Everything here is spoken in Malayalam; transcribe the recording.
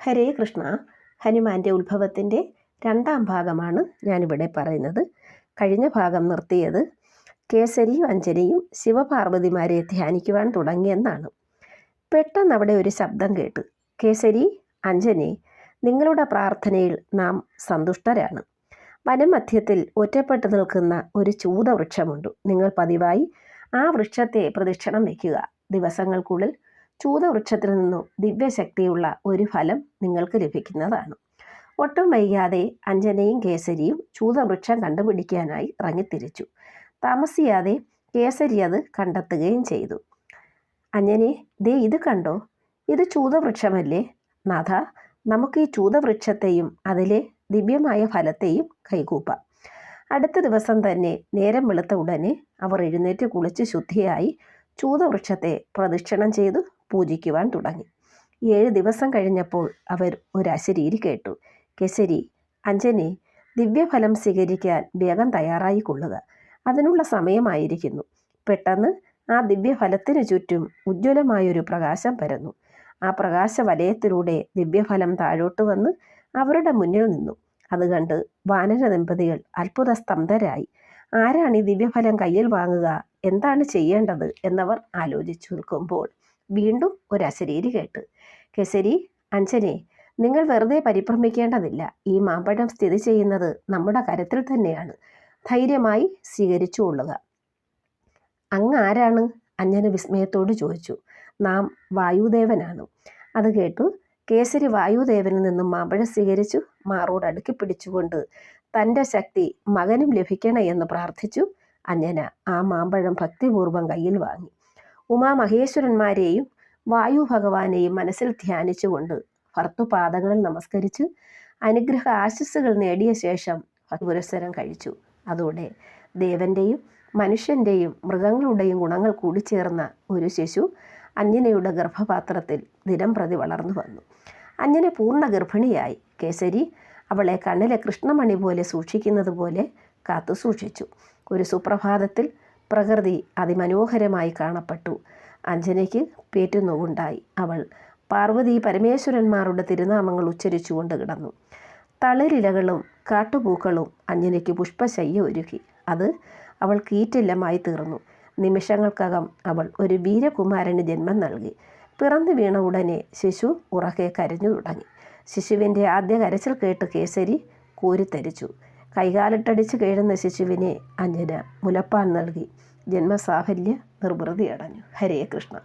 ഹരേ കൃഷ്ണ. ഹനുമാന്റെ ഉത്ഭവത്തിന്റെ രണ്ടാം ഭാഗമാണ് ഞാനിവിടെ പറയുന്നത്. കഴിഞ്ഞ ഭാഗം നിർത്തിയത് കേസരിയും അഞ്ജനയും ശിവപാർവതിമാരെ ധ്യാനിക്കുവാൻ തുടങ്ങിയെന്നാണ്. പെട്ടെന്ന് അവിടെ ഒരു ശബ്ദം കേട്ടു. കേസരി അഞ്ജനി നിങ്ങളുടെ പ്രാർത്ഥനയിൽ നാം സന്തുഷ്ടരാണ്. വനമധ്യത്തിൽ ഒറ്റപ്പെട്ടു നിൽക്കുന്ന ഒരു ചൂതവൃക്ഷമുണ്ട്. നിങ്ങൾ പതിവായി ആ വൃക്ഷത്തെ പ്രദക്ഷിണം വയ്ക്കുക. ദിവസങ്ങൾക്കുള്ളിൽ ചൂതവൃക്ഷത്തിൽ നിന്നും ദിവ്യശക്തിയുള്ള ഒരു ഫലം നിങ്ങൾക്ക് ലഭിക്കുന്നതാണ്. ഒട്ടും വൈകാതെ അഞ്ജനയും കേസരിയും ചൂതവൃക്ഷം കണ്ടുപിടിക്കാനായി ഇറങ്ങിത്തിരിച്ചു. താമസിയാതെ കേസരി അത് കണ്ടെത്തുകയും ചെയ്തു. അഞ്ജനെ ദേ ഇത് കണ്ടോ? ഇത് ചൂതവൃക്ഷമല്ലേ? നാഥ നമുക്ക് ഈ ചൂതവൃക്ഷത്തെയും അതിലെ ദിവ്യമായ ഫലത്തെയും കൈകൂപ്പാം. അടുത്ത ദിവസം തന്നെ നേരം വെളുത്ത ഉടനെ അവർ എഴുന്നേറ്റ് കുളിച്ച് ശുദ്ധിയായി ചൂതവൃക്ഷത്തെ പ്രദക്ഷിണം ചെയ്തു. പൂജിക്കുവാൻ തുടങ്ങി. ഏഴ് ദിവസം കഴിഞ്ഞപ്പോൾ അവർ ഒരു അശരീരി കേട്ടു. കെശരി അഞ്ജനെ ദിവ്യഫലം സ്വീകരിക്കാൻ വേഗം തയ്യാറായിക്കൊള്ളുക. അതിനുള്ള സമയമായിരിക്കുന്നു. പെട്ടെന്ന് ആ ദിവ്യഫലത്തിനു ചുറ്റും ഉജ്ജ്വലമായൊരു പ്രകാശം പരന്നു. ആ പ്രകാശ വലയത്തിലൂടെ ദിവ്യഫലം താഴോട്ട് വന്ന് അവരുടെ മുന്നിൽ നിന്നു. അത് കണ്ട് വാനര ദമ്പതികൾ അത്ഭുത സ്തംഭരായി ആരാണ് ഈ ദിവ്യഫലം കയ്യിൽ വാങ്ങുക? എന്താണ് ചെയ്യേണ്ടത്? എന്നവർ ആലോചിച്ചു നിൽക്കുമ്പോൾ വീണ്ടും ഒരു അശരീരി കേട്ട് കേസരി അഞ്ജനെ നിങ്ങൾ വെറുതെ പരിഭ്രമിക്കേണ്ടതില്ല. ഈ മാമ്പഴം സ്ഥിതി ചെയ്യുന്നത് നമ്മുടെ കരത്തിൽ തന്നെയാണ്. ധൈര്യമായി സ്വീകരിച്ചു കൊള്ളുക. അങ്ങ് ആരാണ്? അഞ്ജന വിസ്മയത്തോട് ചോദിച്ചു. നാം വായുദേവനാണ്. അത് കേട്ടു. കേസരി വായുദേവനിൽ നിന്നും മാമ്പഴം സ്വീകരിച്ചു. മാറോട് അടുക്കി പിടിച്ചുകൊണ്ട് തന്റെ ശക്തി മകനും ലഭിക്കണേ എന്ന് പ്രാർത്ഥിച്ചു. അഞ്ജന ആ മാമ്പഴം ഭക്തിപൂർവം കയ്യിൽ വാങ്ങി. ഉമാമഹേശ്വരന്മാരെയും വായു ഭഗവാനെയും മനസ്സിൽ ധ്യാനിച്ചുകൊണ്ട് ഭർത്തുപാദങ്ങളിൽ നമസ്കരിച്ച് അനുഗ്രഹ ആശസ്സുകൾ നേടിയ ശേഷം പുരസ്സരം കഴിച്ചു. അതോടെ ദേവന്റെയും മനുഷ്യന്റെയും മൃഗങ്ങളുടെയും ഗുണങ്ങൾ കൂടിച്ചേർന്ന ഒരു ശിശു അഞ്ജനയുടെ ഗർഭപാത്രത്തിൽ ദിനം പ്രതി വളർന്നു വന്നു. അഞ്ജന പൂർണ ഗർഭിണിയായി. കേസരി അവളെ കണ്ണിലെ കൃഷ്ണമണി പോലെ സൂക്ഷിക്കുന്നത് പോലെ കാത്തു സൂക്ഷിച്ചു ഒരു സുപ്രഭാതത്തിൽ പ്രകൃതി അതിമനോഹരമായി കാണപ്പെട്ടു. അഞ്ജനയ്ക്ക് പേറ്റുനോവുണ്ടായി. അവൾ പാർവതി പരമേശ്വരന്മാരുടെ തിരുനാമങ്ങൾ ഉച്ചരിച്ചുകൊണ്ട് കിടന്നു. തളിരിലകളും കാട്ടുപൂക്കളും അഞ്ജനയ്ക്ക് പുഷ്പശയ്യ ഒരുക്കി. അത് അവൾ കീറ്റില്ലമായി തീർന്നു. നിമിഷങ്ങൾക്കകം അവൾ ഒരു വീരകുമാരന് ജന്മം നൽകി. പിറന്നു വീണ ഉടനെ ശിശു ഉറക്കെ കരഞ്ഞു തുടങ്ങി. ശിശുവിന്റെ ആദ്യ കരച്ചിൽ കേട്ട് കേസരി കോരിത്തരിച്ചു. കൈകാലിട്ടടിച്ച് കേഴുന്ന ശിശുവിനെ അഞ്ജന മുലപ്പാൽ നൽകി. ജന്മസാഫല്യ നിർവൃതി അടഞ്ഞു ഹരേ കൃഷ്ണ.